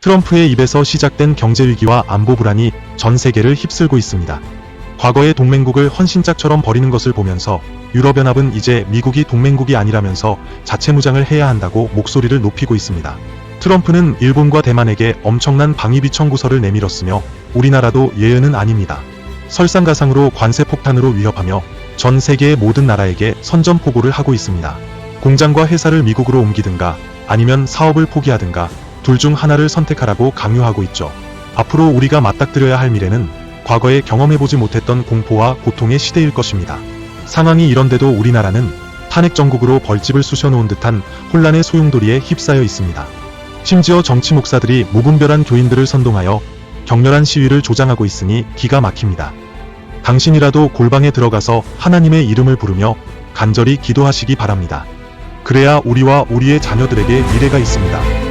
트럼프의 입에서 시작된 경제위기와 안보 불안이 전 세계를 휩쓸고 있습니다. 과거의 동맹국을 헌신짝처럼 버리는 것을 보면서 유럽연합은 이제 미국이 동맹국이 아니라면서 자체 무장을 해야 한다고 목소리를 높이고 있습니다. 트럼프는 일본과 대만에게 엄청난 방위비 청구서를 내밀었으며 우리나라도 예외는 아닙니다. 설상가상으로 관세 폭탄으로 위협하며 전 세계의 모든 나라에게 선전포고를 하고 있습니다. 공장과 회사를 미국으로 옮기든가 아니면 사업을 포기하든가 둘 중 하나를 선택하라고 강요하고 있죠. 앞으로 우리가 맞닥뜨려야 할 미래는 과거에 경험해보지 못했던 공포와 고통의 시대일 것입니다. 상황이 이런데도 우리나라는 탄핵 정국으로 벌집을 쑤셔놓은 듯한 혼란의 소용돌이에 휩싸여 있습니다. 심지어 정치 목사들이 무분별한 교인들을 선동하여 격렬한 시위를 조장하고 있으니 기가 막힙니다. 당신이라도 골방에 들어가서 하나님의 이름을 부르며 간절히 기도하시기 바랍니다. 그래야 우리와 우리의 자녀들에게 미래가 있습니다.